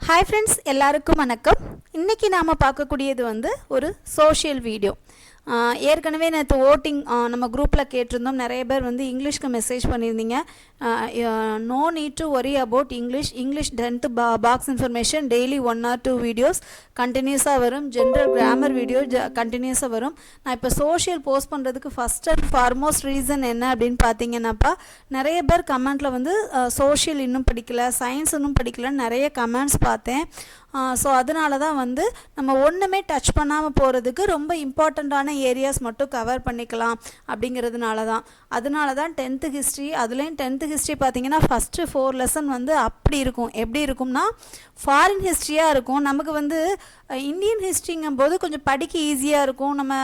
Hi friends எல்லாருக்கும் வணக்கம். இன்றைக்கி நாம் பார்க்கக்கூடியது வந்து ஒரு சோஷியல் வீடியோ ஏற்கனவே நேற்று ஓட்டிங் நம்ம குரூப்பில் கேட்டிருந்தோம். நிறைய பேர் வந்து இங்கிலீஷ்க்கு மெசேஜ் பண்ணியிருந்தீங்க. No need to worry about English English tenth பா box information daily one or two videos கண்டினியூஸாக வரும். ஜென்ரல் கிராமர் வீடியோ ஜ கண்டினியூஸாக வரும். நான் இப்போ சோஷியல் போஸ்ட் பண்ணுறதுக்கு ஃபஸ்ட் அண்ட் ஃபார்மோஸ்ட் ரீசன் என்ன அப்படின்னு பார்த்தீங்கன்னாப்பா நிறைய பேர் கமெண்ட்டில் வந்து சோஷியல் இன்னும் படிக்கலை சயின்ஸ் இன்னும் படிக்கலன்னு நிறைய கமெண்ட்ஸ் பார்த்தேன். ஸோ அதனால தான் வந்து நம்ம ஒன்றுமே டச் பண்ணாமல் போகிறதுக்கு ரொம்ப இம்பார்ட்டண்ட்டான ஏரியாஸ் மட்டும் கவர் பண்ணிக்கலாம் அப்படிங்கிறதுனால தான் அதனால தான் டென்த்து ஹிஸ்ட்ரி அதுலேயும் டென்த்து ஹிஸ்ட்ரி பார்த்தீங்கன்னா ஃபஸ்ட்டு ஃபோர் லெசன் வந்து அப்படி இருக்கும். எப்படி இருக்கும்னா ஃபாரின் ஹிஸ்ட்ரியாக இருக்கும். நமக்கு வந்து இந்தியன் ஹிஸ்ட்ரிங்கும் போது கொஞ்சம் படிக்க ஈஸியாக இருக்கும். நம்ம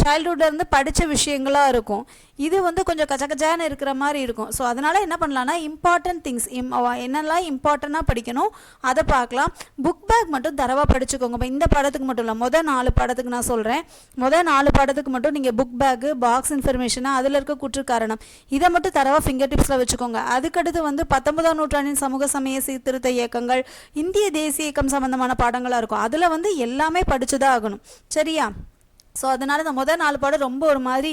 சைல்டுஹுட்லேருந்து படித்த விஷயங்களாக இருக்கும். இது வந்து கொஞ்சம் கச்சக்கச்சான்னு இருக்கிற மாதிரி இருக்கும். ஸோ அதனால் என்ன பண்ணலான்னா இம்பார்ட்டன்ட் திங்ஸ் இம் என்னெல்லாம் இம்பார்ட்டண்ட்டாக படிக்கணும் அதை பார்க்கலாம். புக் பேக் மட்டும் தரவாக படிச்சுக்கோங்க. இப்போ இந்த படத்துக்கு மட்டும் இல்லை மொதல் நாலு படத்துக்கு நான் சொல்கிறேன் மொதல் நாலு படத்துக்கு மட்டும் நீங்கள் புக் பேக்கு பாக்ஸ் இன்ஃபர்மேஷனாக அதில் இருக்க குற்ற காரணம் இதை மட்டும் தரவாக ஃபிங்கர் டிப்ஸில் வச்சுக்கோங்க. அதுக்கடுத்து வந்து பத்தொன்பதாம் நூற்றாண்டின் சமூக சமய சீர்திருத்த இயக்கங்கள் இந்திய தேசிய இயக்கம் சம்மந்தமான பாடங்களாக இருக்கும். அதில் வந்து வந்து எல்லாமே படிச்சுதான் ஆகணும். சரியா? ஸோ அதனால இந்த முதல் நாலு பாடம் ரொம்ப ஒரு மாதிரி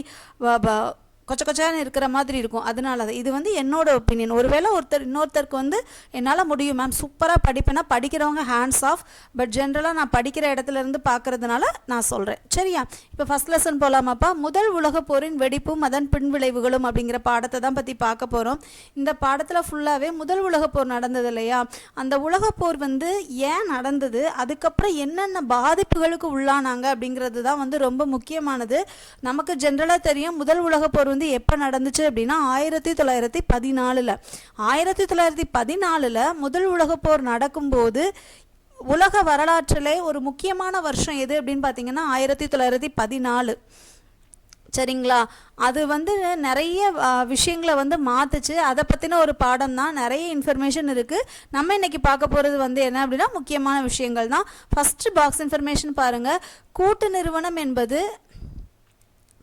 கொச்ச கொச்சான்னு இருக்கிற மாதிரி இருக்கும். அதனால தான் இது வந்து என்னோட ஒப்பீனியன் ஒருவேளை ஒருத்தர் இன்னொருத்தருக்கு வந்து என்னால் முடியும் மேம் சூப்பராக படிப்பேன்னா படிக்கிறவங்க ஹேண்ட்ஸ் ஆஃப் பட் ஜென்ரலாக நான் படிக்கிற இடத்துல இருந்து பார்க்கறதுனால நான் சொல்கிறேன் சரியா? இப்போ ஃபஸ்ட் லெசன் போகலாமாப்பா முதல் உலகப் போரின் வெடிப்பும் அதன் பின்விளைவுகளும் அப்படிங்கிற பாடத்தை தான் பற்றி பார்க்க போகிறோம் இந்த பாடத்தில் ஃபுல்லாகவே முதல் உலகப் போர் நடந்தது இல்லையா? அந்த உலகப் போர் வந்து ஏன் நடந்தது? அதுக்கப்புறம் என்னென்ன பாதிப்புகளுக்கு உள்ளானாங்க அப்படிங்கிறது தான் வந்து ரொம்ப முக்கியமானது. நமக்கு ஜென்ரலாக தெரியும் முதல் உலகப் போர் வந்து எப்போ நடந்துச்சு அப்படின்னா ஆயிரத்தி தொள்ளாயிரத்தி பதினாலில். ஆயிரத்தி தொள்ளாயிரத்தி பதினாலில் முதல் உலகப் போர் நடக்கும்போது உலக வரலாற்றிலே ஒரு முக்கியமான வருஷம் எது அப்படின்னு பார்த்தீங்கன்னா ஆயிரத்தி தொள்ளாயிரத்தி பதினாலு. சரிங்களா? அது வந்து நிறைய விஷயங்களை வந்து மாற்றுச்சு அதை பற்றின ஒரு பாடம் தான். நிறைய இன்ஃபர்மேஷன் இருக்குது நம்ம இன்னைக்கு பார்க்க போகிறது வந்து என்ன அப்படின்னா முக்கியமான விஷயங்கள் தான். ஃபஸ்ட்டு பாக்ஸ் இன்ஃபர்மேஷன் பாருங்கள் கூட்டு நிறுவனம் என்பது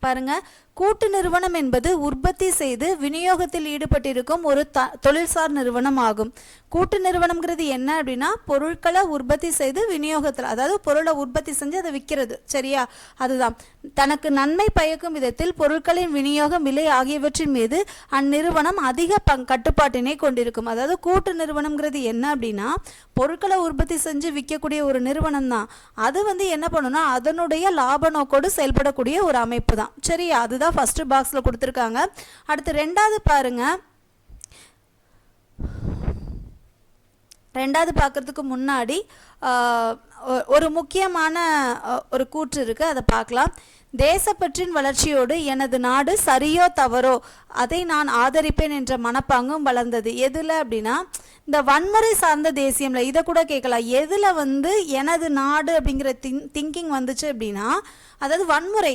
பாருங்க. கூட்டு நிறுவனம் என்பது உற்பத்தி செய்து விநியோகத்தில் ஈடுபட்டிருக்கும் ஒரு த தொழில்சார் நிறுவனம் ஆகும். கூட்டு நிறுவனம்ங்கிறது என்ன அப்படின்னா பொருட்களை உற்பத்தி செய்து விநியோகத்தில் அதாவது பொருளை உற்பத்தி செஞ்சு அதை விற்கிறது சரியா? அதுதான். தனக்கு நன்மை பயக்கும் விதத்தில் பொருட்களின் விநியோகம் விலை ஆகியவற்றின் மீது அந்நிறுவனம் அதிக பங் கட்டுப்பாட்டினை கொண்டிருக்கும். அதாவது கூட்டு நிறுவனம்ங்கிறது என்ன அப்படின்னா பொருட்களை உற்பத்தி செஞ்சு விற்கக்கூடிய ஒரு நிறுவனம் தான். அது வந்து என்ன பண்ணுன்னா அதனுடைய லாப நோக்கோடு செயல்படக்கூடிய ஒரு அமைப்பு தான். சரியா? அதுதான் ஃபர்ஸ்ட் பாக்ஸில் கொடுத்துருக்காங்க. அடுத்து ரெண்டாவது பாருங்க. ரெண்டாவது பார்க்கறதுக்கு முன்னாடி ஒரு முக்கியமான ஒரு கூற்று இருக்குது அதை பார்க்கலாம் தேசப்பற்றின் வளர்ச்சியோடு எனது நாடு சரியோ தவறோ அதை நான் ஆதரிப்பேன் என்ற மனப்பாங்கும் வளர்ந்தது. எதில் அப்படின்னா இந்த வன்முறை சார்ந்த தேசியம்ல இதை கூட கேட்கலாம். எதில் வந்து எனது நாடு அப்படிங்கிற திங் திங்கிங் வந்துச்சு அப்படின்னா அதாவது வன்முறை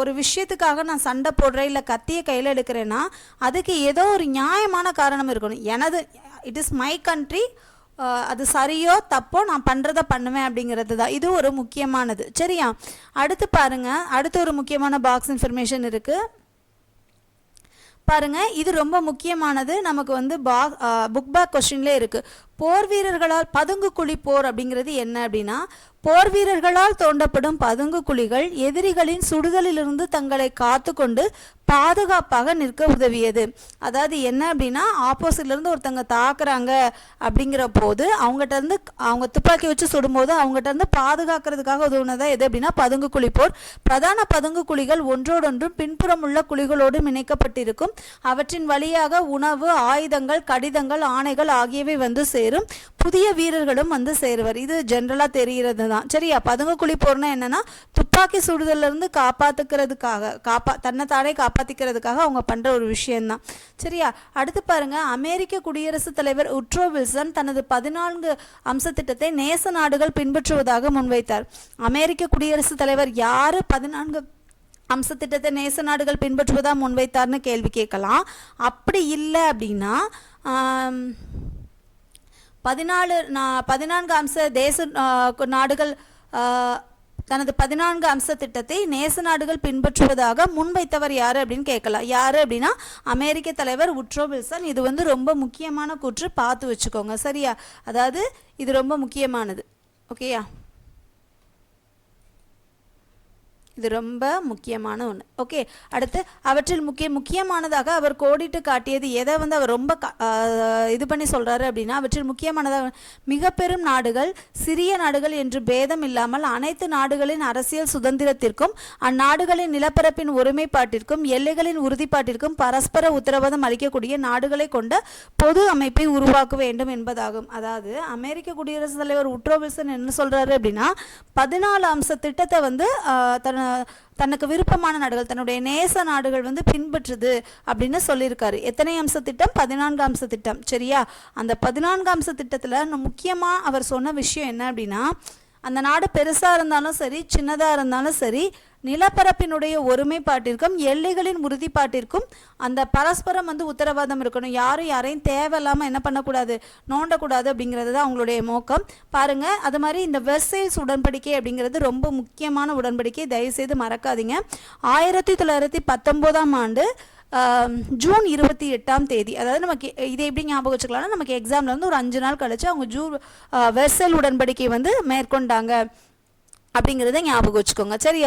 ஒரு விஷயத்துக்காக நான் சண்டை போடுறேன் இல்லை கத்தியை கையில் எடுக்கிறேன்னா அதுக்கு ஏதோ ஒரு நியாயமான காரணம் இருக்கணும். எனது இட் இஸ் மை கண்ட்ரி அது சரியோ தப்போ நான் பண்ணுறத பண்ணுவேன் அப்படிங்கிறது தான். இது ஒரு முக்கியமானது. சரியா? அடுத்து பாருங்க. அடுத்து ஒரு முக்கியமான பாக்ஸ் இன்ஃபர்மேஷன் இருக்குது பாருங்கள் இது ரொம்ப முக்கியமானது. நமக்கு வந்து பா புக் பேக் கொஸ்டின்லே இருக்குது போர் வீரர்களால் பதுங்கு குழி போர் அப்படிங்கிறது என்ன அப்படின்னா போர் வீரர்களால் தோண்டப்படும் பதுங்கு குழிகள் எதிரிகளின் சுடுதலிலிருந்து தங்களை காத்துக்கொண்டு பாதுகாப்பாக நிற்க உதவியது. அதாவது என்ன அப்படின்னா ஆப்போசிட்லேருந்து ஒருத்தங்க தாக்குறாங்க அப்படிங்கிற போது அவங்ககிட்ட இருந்து அவங்க துப்பாக்கி வச்சு சுடும்போது அவங்ககிட்ட இருந்து பாதுகாக்கிறதுக்காக உதவுனதா எது அப்படின்னா பதுங்கு குழி போர். பிரதான பதுங்கு குழிகள் ஒன்றோடொன்றும் பின்புறம் உள்ள குழிகளோடும் இணைக்கப்பட்டிருக்கும். அவற்றின் வழியாக உணவு ஆயுதங்கள் கடிதங்கள் ஆணைகள் ஆகியவை வந்து சேரும். புதிய வீரர்களும் வந்து சேருவர். இது ஜென்ரலாக தெரிகிறது தான் சரியா? பதுங்க குழி போர்னா என்னன்னா துப்பாக்கி சுடுதல்ல இருந்து காப்பாத்துக்கிறதுக்காக காப்பா தன்னைத்தானே காப்பாத்திக்கிறதுக்காக அவங்க பண்ணுற ஒரு விஷயம்தான். சரியா? அடுத்து பாருங்க அமெரிக்க குடியரசுத் தலைவர் உட்ரோ வில்சன் தனது பதினான்கு அம்ச திட்டத்தை நேச நாடுகள் பின்பற்றுவதாக முன்வைத்தார். அமெரிக்க குடியரசுத் தலைவர் யாரு பதினான்கு அம்ச திட்டத்தை நேச நாடுகள் பின்பற்றுவதா முன்வைத்தார்னு கேள்வி கேட்கலாம். அப்படி இல்லை அப்படின்னா பதினாலு நா பதினான்கு அம்ச தேச நாடுகள் தனது பதினான்கு அம்ச திட்டத்தை நேச நாடுகள் பின்பற்றுவதாக முன்வைத்தவர் யார் அப்படின்னு கேட்கலாம். யார் அப்படின்னா அமெரிக்க தலைவர் உட்ரோ வில்சன். இது வந்து ரொம்ப முக்கியமான கூற்று. பார்த்து வச்சுக்கோங்க. சரியா? அதாவது இது ரொம்ப முக்கியமானது. ஓகேயா? இது ரொம்ப முக்கியமான ஒன்று ஓகே அடுத்து அவற்றில் முக்கிய முக்கியமானதாக அவர் கோடிட்டு காட்டியது எதை வந்து அவர் ரொம்ப க- இது பண்ணி சொல்கிறாரு அப்படின்னா அவற்றில் முக்கியமானதாக மிக பெரும் நாடுகள் சிறிய நாடுகள் என்று பேதம் இல்லாமல் அனைத்து நாடுகளின் அரசியல் சுதந்திரத்திற்கும் அந்நாடுகளின் நிலப்பரப்பின் ஒருமைப்பாட்டிற்கும் எல்லைகளின் உறுதிப்பாட்டிற்கும் பரஸ்பர உத்தரவாதம் அளிக்கக்கூடிய நாடுகளை கொண்ட பொது அமைப்பை உருவாக்க வேண்டும் என்பதாகும். அதாவது அமெரிக்க குடியரசுத் தலைவர் உட்ரோ வில்சன் என்ன சொல்கிறாரு அப்படின்னா பதினாலு அம்ச திட்டத்தை வந்து ஆஹ், தன தனக்கு விருப்பமான நாடுகள் தன்னுடைய நேச நாடுகள் வந்து பின்பற்றுது அப்படின்னு சொல்லியிருக்காரு. எத்தனை அம்ச திட்டம்? பதினான்கு அம்ச திட்டம். சரியா? அந்த பதினான்கு அம்ச திட்டத்தில் முக்கியமாக அவர் சொன்ன விஷயம் என்ன அப்படின்னா அந்த நாடு பெருசாக இருந்தாலும் சரி சின்னதாக இருந்தாலும் சரி நிலப்பரப்பினுடைய ஒருமைப்பாட்டிற்கும் எல்லைகளின் உறுதிப்பாட்டிற்கும் அந்த பரஸ்பரம் வந்து உத்தரவாதம் இருக்கணும். யாரும் யாரையும் தேவையில்லாமல் என்ன பண்ணக்கூடாது நோண்டக்கூடாது அப்படிங்கிறது தான் அவங்களுடைய நோக்கம். பாருங்க அது மாதிரி இந்த வெர்சைல்ஸ் உடன்படிக்கை அப்படிங்கிறது ரொம்ப முக்கியமான உடன்படிக்கை. தயவுசெய்து மறக்காதீங்க. ஆயிரத்தி தொள்ளாயிரத்தி பத்தொம்போதாம் ஆண்டு ஜூன் இருபத்தி எட்டாம் தேதி அதாவது நமக்கு இதை எப்படி ஞாபகம் வச்சுக்கலாம்னா நமக்கு எக்ஸாமில் வந்து ஒரு அஞ்சு நாள் கழிச்சு அவங்க ஜூ வெர்சல் உடன்படிக்கை வந்து மேற்கொண்டாங்க. அப்படிங்கிறத ஞாபகம் வச்சுக்கோங்க. சரி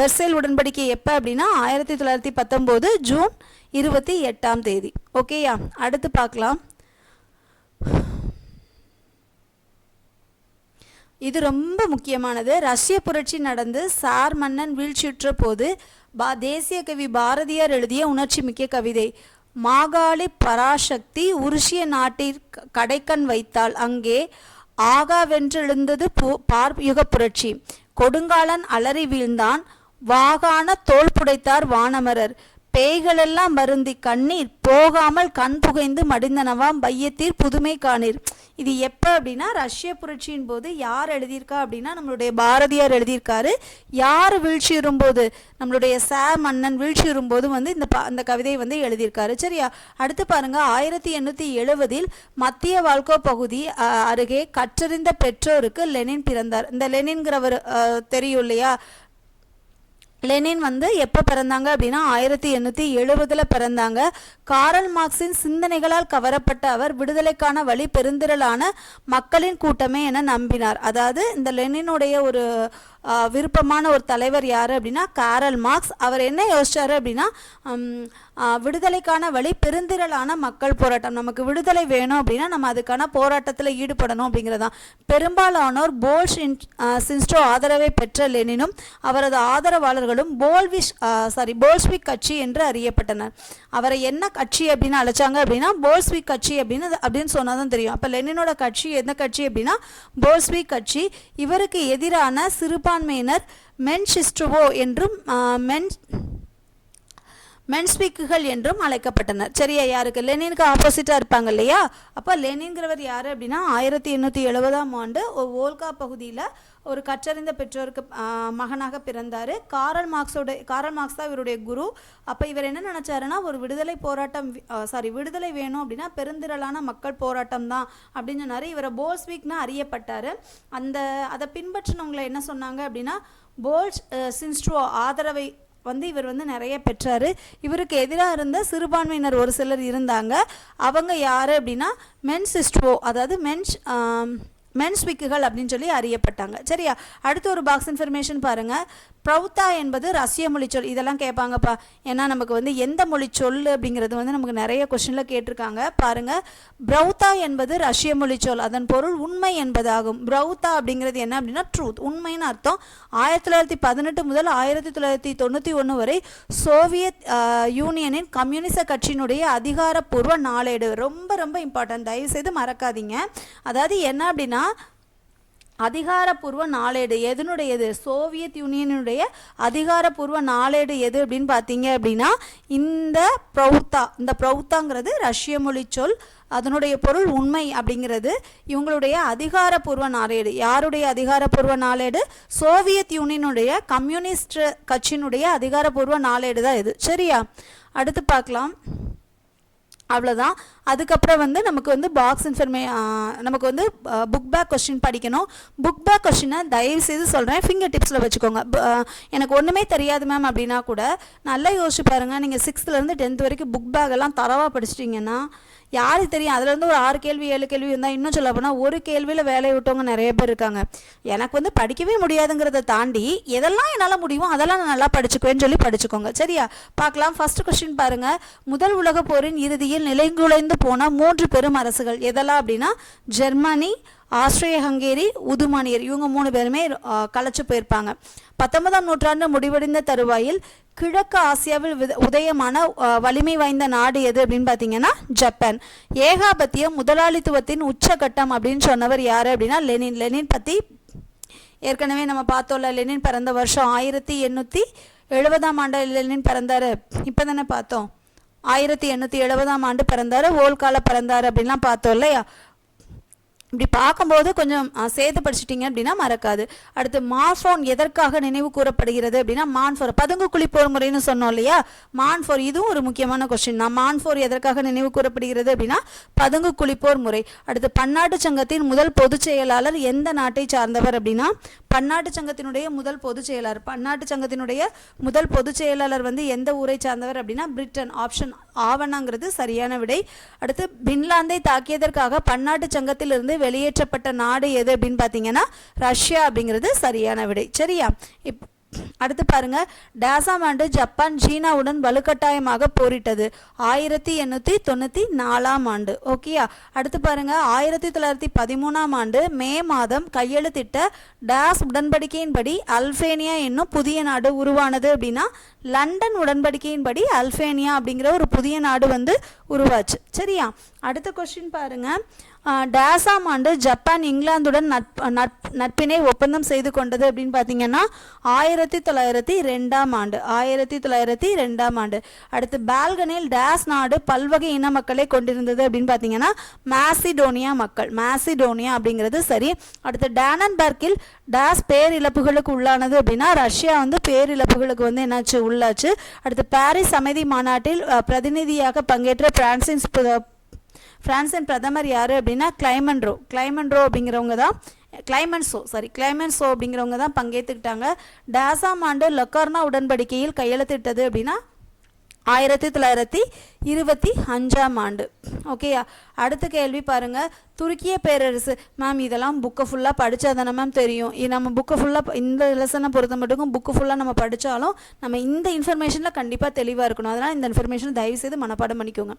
வெர்சைல் உடன்படிக்கை எப்போ அப்படின்னா ஆயிரத்தி தொள்ளாயிரத்தி பத்தொம்போது ஜூன் இருபத்தி எட்டாம் தேதி. ஓகேயா அடுத்து பார்க்கலாம். இது ரொம்ப முக்கியமானது. ரஷ்ய புரட்சி நடந்து சார் மன்னன் வீழ்ச்சியுற்ற போது பா தேசிய கவி பாரதியார் எழுதிய உணர்ச்சி மிக்க கவிதை மாகாளி பராசக்தி உருசிய நாட்டிற் கடைக்கண் வைத்தாள். அங்கே ஆகாவென்றெழுந்தது பு பார்யுக புரட்சி கொடுங்காலன் அலறி வீழ்ந்தான். வாகான தோல் புடைத்தார் வானமரர். பேய்களெல்லாம் வருந்தி கண்ணீர் போகாமல் கண் புகைந்து மடிந்தனவாம் பையத்தீர் புதுமை காணீர். இது எப்போ அப்படின்னா ரஷ்ய புரட்சியின் போது யார் எழுதியிருக்கா அப்படின்னா நம்மளுடைய பாரதியார் எழுதியிருக்காரு. யார் வீழ்ச்சி வரும்போது நம்மளுடைய சே மன்னன் வீழ்ச்சி போது வந்து இந்த ப- அந்த கவிதையை வந்து எழுதியிருக்காரு. சரியா? அடுத்து பாருங்க ஆயிரத்தி எண்ணூற்றி எழுபதில் மத்திய வால்கோ பகுதி அருகே கற்றறிந்த பெற்றோருக்கு லெனின் பிறந்தார். இந்த லெனின்கிறவர் தெரியும் இல்லையா? லெனின் வந்து எப்போ பிறந்தாங்க அப்படின்னா ஆயிரத்தி எண்ணூற்றி எழுபதில் பிறந்தாங்க. காரல் மார்க்ஸின் சிந்தனைகளால் கவரப்பட்ட அவர் விடுதலைக்கான வழி பெருந்திரளான மக்களின் கூட்டமே என நம்பினார். அதாவது இந்த லெனினுடைய ஒரு விருப்பமான ஒரு தலைவர் யார் அப்படின்னா காரல் மார்க்ஸ். அவர் என்ன யோசிச்சார் அப்படின்னா விடுதலைக்கான வழி பெருந்திரளான மக்கள் போராட்டம். நமக்கு விடுதலை வேணும் அப்படின்னா நம்ம அதுக்கான போராட்டத்தில் ஈடுபடணும் அப்படிங்கிறதான். பெரும்பாலானோர் போல்ஸ் சின்ஸ்டோ ஆதரவை பெற்ற லெனினும் அவரது ஆதரவாளர்களும் போல்விஷ் சாரி போல்ஸ்விக் கட்சி என்று அறியப்பட்டனர். அவரை என்ன கட்சி அப்படின்னு அழைச்சாங்க அப்படின்னா போல்ஸ்விக் கட்சி அப்படின்னு அப்படின்னு சொன்னால் தான் தெரியும். அப்போ லெனினோட கட்சி எந்த கட்சி அப்படின்னா போல்ஸ்விக் கட்சி. இவருக்கு எதிரான சிறுபான்மையினர் மென்ஷிஸ்டுவோ என்றும் மென் மென்ஸ்பீக்குகள் என்றும் அழைக்கப்பட்டனர். சரியா யாருக்கு? லெனினுக்கு ஆப்போசிட்டாக இருப்பாங்க இல்லையா? அப்போ லெனின்கிறவர் யார் அப்படின்னா ஆயிரத்தி எண்ணூற்றி எழுபதாம் ஆண்டு ஒரு ஓல்கா பகுதியில் ஒரு கற்றறிந்த பெற்றோருக்கு மகனாக பிறந்தார். காரல் மார்க்ஸோட காரல் மார்க்ஸ் தான் இவருடைய குரு. அப்போ இவர் என்ன நினச்சாருன்னா ஒரு விடுதலை போராட்டம் சாரி விடுதலை வேணும் அப்படின்னா பெருந்திரளான மக்கள் போராட்டம் தான் அப்படின்னு சொன்னார். இவரை போல்ஸ்விக்னு அறியப்பட்டார். அந்த அதை பின்பற்றினவங்களை என்ன சொன்னாங்க அப்படின்னா போல்ஸ் சின்ஸ்ட்ரோ ஆதரவை வந்து இவர் வந்து நிறைய பெற்றார். இவருக்கு எதிராக இருந்த சிறுபான்மையினர் ஒரு சிலர் இருந்தாங்க. அவங்க யார் அப்படின்னா மென்ஸ் மென்சிஸ்ட்வோ அதாவது மென்ஸ் மென்ஸ்விக்குகள் அப்படின்னு சொல்லி அறியப்பட்டாங்க. சரியா? அடுத்து ஒரு பாக்ஸ் இன்ஃபர்மேஷன் பாருங்க. ப்ரௌத்தா என்பது ரஷ்ய மொழிச்சொல். இதெல்லாம் கேட்பாங்கப்பா. ஏன்னா நமக்கு வந்து எந்த மொழி சொல் அப்படிங்கிறது வந்து நமக்கு நிறைய கொஷனில் கேட்டிருக்காங்க. பாருங்கள் ப்ரௌத்தா என்பது ரஷ்ய மொழிச்சொல். அதன் பொருள் உண்மை என்பதாகும். ப்ரௌத்தா அப்படிங்கிறது என்ன அப்படின்னா ட்ரூத் உண்மைன்னு அர்த்தம். ஆயிரத்தி தொள்ளாயிரத்தி பதினெட்டு முதல் ஆயிரத்தி தொள்ளாயிரத்தி தொண்ணூற்றி ஒன்று வரை சோவியத் யூனியனின் கம்யூனிச கட்சியினுடைய அதிகாரப்பூர்வ நாளேடு. ரொம்ப ரொம்ப இம்பார்ட்டன்ட் தயவுசெய்து மறக்காதீங்க. அதாவது என்ன அப்படின்னா அதிகாரப்பூர்வ நாளேடு எதனுடையது? சோவியத் யூனியனுடைய அதிகாரப்பூர்வ நாளேடு எது அப்படின்னு பார்த்தீங்க அப்படின்னா இந்த ப்ரௌத்தா இந்த ப்ரௌத்தாங்கிறது ரஷ்ய மொழி சொல் அதனுடைய பொருள் உண்மை அப்படிங்கிறது இவங்களுடைய அதிகாரப்பூர்வ நாளேடு. யாருடைய அதிகாரப்பூர்வ நாளேடு? சோவியத் யூனியனுடைய கம்யூனிஸ்ட் கட்சியினுடைய அதிகாரப்பூர்வ நாளேடு தான் இது. சரியா? அடுத்து பார்க்கலாம். அவ்வளோதான் அதுக்கப்புறம் வந்து நமக்கு வந்து பாக்ஸ் இன்ஃபர்மே நமக்கு வந்து புக் பேக் கொஸ்டின் படிக்கணும். புக் பேக் கொஸ்டினை தயவு செய்து சொல்கிறேன் ஃபிங்கர் டிப்ஸில் வச்சுக்கோங்க. எனக்கு ஒன்றுமே தெரியாது மேம் அப்படின்னா கூட நல்லா யோசிச்சு பாருங்கள் நீங்கள் சிக்ஸ்த்துலேருந்து டென்த் வரைக்கும் புக் பேக் எல்லாம் தரவாக படிச்சிட்டிங்கன்னா யாருக்கு தெரியும்? அதுலேருந்து ஒரு ஆறு கேள்வி ஏழு கேள்வி இருந்தால் இன்னும் சொல்ல போனால் ஒரு கேள்வியில் வேலையை விட்டவங்க நிறைய பேர் இருக்காங்க. எனக்கு வந்து படிக்கவே முடியாதுங்கிறத தாண்டி எதெல்லாம் என்னால் முடியுமோ அதெல்லாம் நான் நல்லா படிச்சுக்குவேன்னு சொல்லி படிச்சுக்கோங்க. சரியா? பார்க்கலாம். ஃபஸ்ட்டு கொஸ்டின் பாருங்கள் முதல் உலக போரின் இறுதியில் கடந்து போன மூன்று பெரும் அரசுகள் எதெல்லாம் அப்படின்னா ஜெர்மனி ஆஸ்திரிய ஹங்கேரி உதுமானியர். இவங்க மூணு பேருமே கலைச்சு போயிருப்பாங்க. பத்தொன்பதாம் நூற்றாண்டு முடிவடைந்த தருவாயில் கிழக்கு ஆசியாவில் உதயமான வலிமை வாய்ந்த நாடு எது அப்படின்னு பார்த்தீங்கன்னா ஜப்பான். ஏகாபத்தியம் முதலாளித்துவத்தின் உச்சகட்டம் அப்படின்னு சொன்னவர் யாரு அப்படின்னா லெனின். லெனின் பற்றி ஏற்கனவே நம்ம பார்த்தோம்ல லெனின் பிறந்த வருஷம் ஆயிரத்தி எண்ணூற்றி எழுபதாம் ஆண்டு லெனின் பிறந்தார். இப்போ தானே பார்த்தோம். ஆயிரத்தி எண்ணூற்றி எழுபதாம் ஆண்டு பிறந்தார். ஓல்கால பிறந்தாரு அப்படின்லாம் பார்த்தோம் இல்லையா? இப்படி பார்க்கும்போது கொஞ்சம் அஹ், சேர்த்து படிச்சிட்டிங்க அப்படின்னா மறக்காது. அடுத்து மாஃபோன் எதற்காக நினைவு கூறப்படுகிறது அப்படின்னா மான்ஃபோர் பதுங்கு குளிப்போர் முறைன்னு சொன்னோம் இல்லையா? மான்ஃபோர் இதுவும் ஒரு முக்கியமான கொஸ்டின் தான் மான்ஃபோர் எதற்காக நினைவு கூறப்படுகிறது அப்படின்னா பதுங்கு குளிப்போர் முறை. அடுத்து பன்னாட்டு சங்கத்தின் முதல் பொதுச் செயலாளர் எந்த நாட்டை சார்ந்தவர் அப்படின்னா பன்னாட்டு சங்கத்தினுடைய முதல் பொதுச் செயலாளர். பன்னாட்டு சங்கத்தினுடைய முதல் பொதுச் செயலாளர் வந்து எந்த ஊரை சார்ந்தவர் அப்படின்னா பிரிட்டன். ஆப்ஷன் ஆவணங்கிறது சரியான விடை. அடுத்து பின்லாந்தை தாக்கியதற்காக பன்னாட்டு சங்கத்திலிருந்து வெளியேற்றப்பட்ட நாடு எது அப்படின்னு பார்த்தீங்கன்னா ரஷ்யா அப்படிங்கிறது சரியான விடை. சரியா? இப் அடுத்து பாருங்க. டேசாம் ஆண்டு ஜப்பான் சீனாவுடன் வலுக்கட்டாயமாக போரிட்டது. ஆயிரத்தி எண்ணூற்றி தொண்ணூற்றி நாலாம் ஆண்டு. ஓகேயா அடுத்து பாருங்க. ஆயிரத்தி தொள்ளாயிரத்தி பதிமூணாம் ஆண்டு மே மாதம் கையெழுத்திட்ட டேஸ் உடன்படிக்கையின்படி அல்பேனியா என்னும் புதிய நாடு உருவானது அப்படின்னா லண்டன் உடன்படிக்கையின்படி அல்பேனியா அப்படிங்கிற ஒரு புதிய நாடு வந்து உருவாச்சு. சரியா? அடுத்த கொஸ்டின் பாருங்க. டேசாம் ஆண்டு ஜப்பான் இங்கிலாந்துடன் நட்ப நட் நட்பினை ஒப்பந்தம் செய்து கொண்டது அப்படின்னு பார்த்தீங்கன்னா ஆயிரத்தி தொள்ளாயிரத்தி ரெண்டாம் ஆண்டு ஆயிரத்தி தொள்ளாயிரத்தி ரெண்டாம் ஆண்டு. அடுத்து பால்கனில் டேஸ் நாடு பல்வகை இன மக்களை கொண்டிருந்தது அப்படின்னு பார்த்தீங்கன்னா மாசிடோனியா மக்கள் மாசிடோனியா அப்படிங்கிறது சரி. அடுத்து டேனன்பர்க்கில் டேஸ் பேரிழப்புகளுக்கு உள்ளானது அப்படின்னா ரஷ்யா வந்து பேரிழப்புகளுக்கு வந்து என்னாச்சு உள்ளாச்சு. அடுத்து பாரிஸ் அமைதி மாநாட்டில் பிரதிநிதியாக பங்கேற்ற பிரான்சின் ஃப்ரான்ஸின் பிரான்சின் பிரதமர் யார் அப்படின்னா கிளைமன்ரோ கிளைமன்ரோ அப்படிங்கிறவங்க தான் கிளைமன்சோ சாரி கிளைமன்சோ அப்படிங்கிறவங்க தான் பங்கேற்றுக்கிட்டாங்க டாசாம் ஆண்டு லொக்கார்னா உடன்படிக்கையில் கையெழுத்திட்டது அப்படின்னா ஆயிரத்தி தொள்ளாயிரத்தி இருபத்தி அஞ்சாம் ஆண்டு. ஓகேயா அடுத்த கேள்வி பாருங்கள் துருக்கிய பேரரசு. மேம் இதெல்லாம் புக்கை ஃபுல்லாக படித்தா தானே மேம் தெரியும். இது நம்ம புக்கை ஃபுல்லாக இந்த லெசனை பொறுத்த மட்டுக்கும் புக்கு ஃபுல்லாக நம்ம படித்தாலும் நம்ம இந்த இன்ஃபர்மேஷனில் கண்டிப்பாக தெளிவாக இருக்கணும். அதனால் இந்த இன்ஃபர்மேஷன் தயவு செய்து மனப்பாடம் பண்ணிக்கோங்க.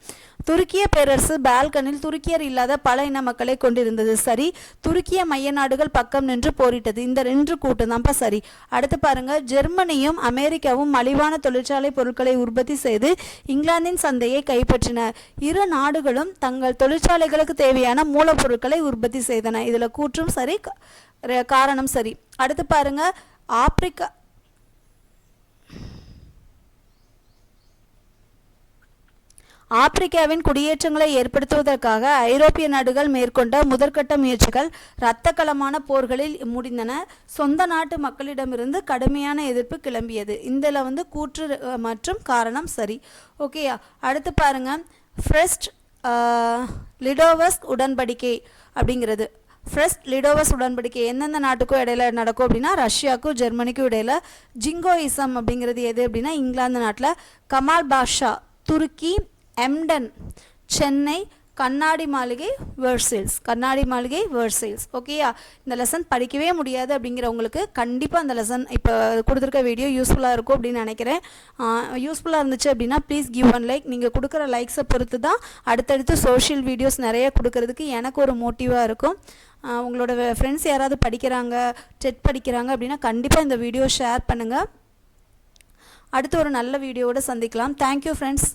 துருக்கிய பேரரசு பால்கனில் துருக்கியர் இல்லாத பல இன மக்களை கொண்டிருந்தது. சரி துருக்கிய மைய நாடுகள் பக்கம் நின்று போரிட்டது. இந்த ரெண்டு கூட்டம் தான்ப்பா சரி. அடுத்து பாருங்கள் ஜெர்மனியும் அமெரிக்காவும் மலிவான தொழிற்சாலை பொருட்களை உற்பத்தி செய்ய செய்து இங்கிலாந்தின் சந்தையை கைப்பற்றின. இரு நாடுகளும் தங்கள் தொழிற்சாலைகளுக்கு தேவையான மூலப்பொருட்களை உற்பத்தி செய்தன. இதில் கூற்றும் சரி காரணம் சரி. அடுத்து பாருங்க ஆப்பிரிக்கா ஆப்பிரிக்காவின் குடியேற்றங்களை ஏற்படுத்துவதற்காக ஐரோப்பிய நாடுகள் மேற்கொண்ட முதற்கட்ட முயற்சிகள் இரத்தக்கலமான போர்களில் முடிந்தன. சொந்த நாட்டு மக்களிடமிருந்து கடுமையான எதிர்ப்பு கிளம்பியது. இதில் வந்து கூற்று மற்றும் காரணம் சரி. ஓகேயா அடுத்து பாருங்க. ஃப்ரெஸ்ட் லிடோவஸ் உடன்படிக்கை அப்படிங்கிறது. ஃப்ரெஸ்ட் லிடோவஸ் உடன்படிக்கை. எந்தெந்த நாட்டுக்கும் இடையில நடக்கும் அப்படின்னா ரஷ்யாவுக்கும் ஜெர்மனிக்கும் இடையில ஜிங்கோயிசம் அப்படிங்கிறது எது அப்படின்னா இங்கிலாந்து நாட்டில் கமால் பாஷா துருக்கி எம்டன் சென்னை கண்ணாடி மாளிகை வேர்சேல்ஸ் கண்ணாடி மாளிகை வேர்சேல்ஸ் ஓகேயா இந்த லெசன் படிக்கவே முடியாது அப்படிங்கிறவங்களுக்கு கண்டிப்பாக அந்த லெசன் இப்போ கொடுத்துருக்க வீடியோ யூஸ்ஃபுல்லாக இருக்கும் அப்படின்னு நினைக்கிறேன். யூஸ்ஃபுல்லாக இருந்துச்சு அப்படின்னா ப்ளீஸ் கிவ் ஒன் லைக் நீங்கள் கொடுக்குற லைக்ஸை பொறுத்து தான் அடுத்தடுத்து சோஷியல் வீடியோஸ் நிறைய கொடுக்கறதுக்கு எனக்கு ஒரு மோட்டிவாக இருக்கும். உங்களோட ஃப்ரெண்ட்ஸ் யாராவது படிக்கிறாங்க டெட் படிக்கிறாங்க அப்படின்னா கண்டிப்பாக இந்த வீடியோ ஷேர் பண்ணுங்கள் அடுத்து ஒரு நல்ல வீடியோவோட சந்திக்கலாம். Thank you friends